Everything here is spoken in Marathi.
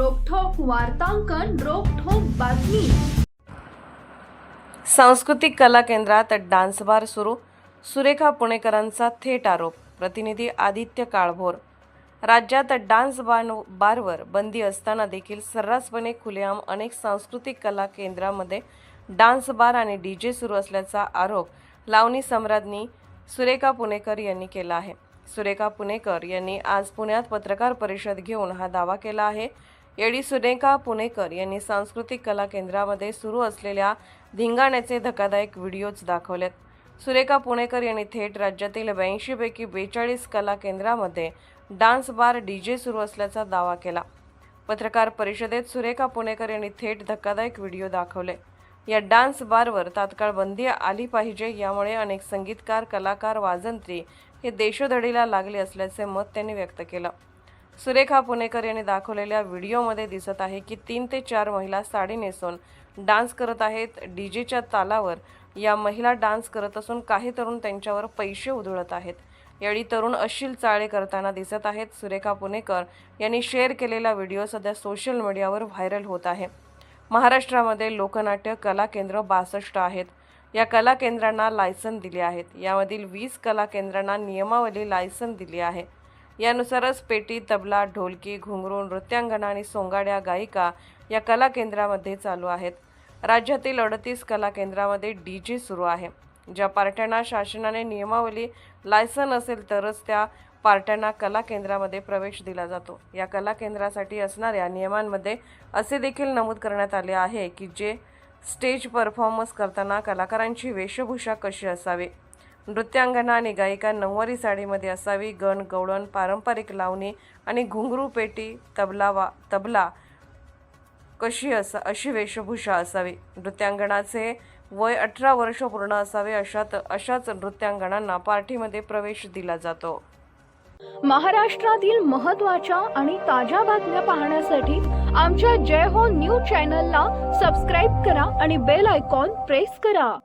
वार्तांकन रोखोक बातमी. सांस्कृतिक कला केंद्रात डान्स बार सुरू. सुरेखा पुणेकरांचा थेट आरोप प्रतिनिधी आदित्य काळभोर. राज्यात डान्स बान बारवर बंदी असताना देखील सर्रासपणे खुलेआम अनेक सांस्कृतिक कला केंद्रामध्ये डान्स बार आणि डी जे सुरू असल्याचा आरोप लावणी सम्राज्ञी सुरेखा पुणेकर यांनी केला आहे. सुरेखा पुणेकर यांनी आज पुण्यात पत्रकार परिषद घेऊन हा दावा केला आहे. येडी सुरेखा पुणेकर यांनी सांस्कृतिक कला केंद्रामध्ये सुरू असलेल्या धिंगाण्याचे धक्कादायक व्हिडिओज दाखवलेत. सुरेखा पुणेकर यांनी थेट राज्यातील ब्याऐंशीपैकी बेचाळीस कला केंद्रामध्ये डान्स बार डी जे सुरू असल्याचा दावा केला. पत्रकार परिषदेत सुरेखा पुणेकर यांनी थेट धक्कादायक व्हिडिओ दाखवले. या डान्स बारवर तात्काळ बंदी आली पाहिजे यामुळे अनेक संगीतकार कलाकार वाजंत्री हे देशोधडीला लागले असल्याचे मत त्यांनी व्यक्त केलं. सुरेखा पुणेकर यांनी दाखवलेल्या व्हिडिओमध्ये दिसत आहे की तीन ते चार महिला साडी नेसून डान्स करत आहेत. डीजेच्या तालावर या महिला डान्स करत असून काही तरुण त्यांच्यावर पैसे उधळत आहेत. यावेळी तरुण अश्लील चाळे करताना दिसत आहेत. सुरेखा पुणेकर यांनी शेअर केलेला व्हिडिओ सध्या सोशल मीडियावर व्हायरल होत आहे. महाराष्ट्रामध्ये लोकनाट्य कला केंद्र बासष्ट आहेत. या कला केंद्रांना लायसन दिले आहेत. यामधील वीस कला केंद्रांना नियमावली लायसन दिली आहे. यानुसारच पेटी तबला ढोलकी घुंगरू नृत्यांगना आणि सोंगाड्या गायिका या कला केंद्रामध्ये चालू आहेत. राज्यातील अडतीस कला केंद्रामध्ये डी जे सुरू आहे. ज्या पार्ट्यांना शासनाने नियमावली लायसन असेल तरच त्या पार्ट्यांना कला केंद्रामध्ये प्रवेश दिला जातो. या कला केंद्रासाठी असणाऱ्या नियमांमध्ये असे देखील नमूद करण्यात आले आहे की जे स्टेज परफॉर्मन्स करताना कलाकारांची वेशभूषा कशी असावी? नृत्यांगना आणि गायिका नऊवारी साडीमध्ये असावी गण गवळण पारंपरिक लावणी आणि घुंगरू पेटी तबला वा तबला कशी अस अशी वेशभूषा असावी. नृत्यांगणाचे वय अठरा वर्ष पूर्ण असावे अशात अशाच नृत्यांगणांना पार्टीमध्ये प्रवेश दिला जातो. महाराष्ट्रातील महत्त्वाच्या आणि ताज्या बातम्या पाहण्यासाठी आमच्या जय हो न्यूज चॅनलला सबस्क्राईब करा आणि बेल आयकॉन प्रेस करा.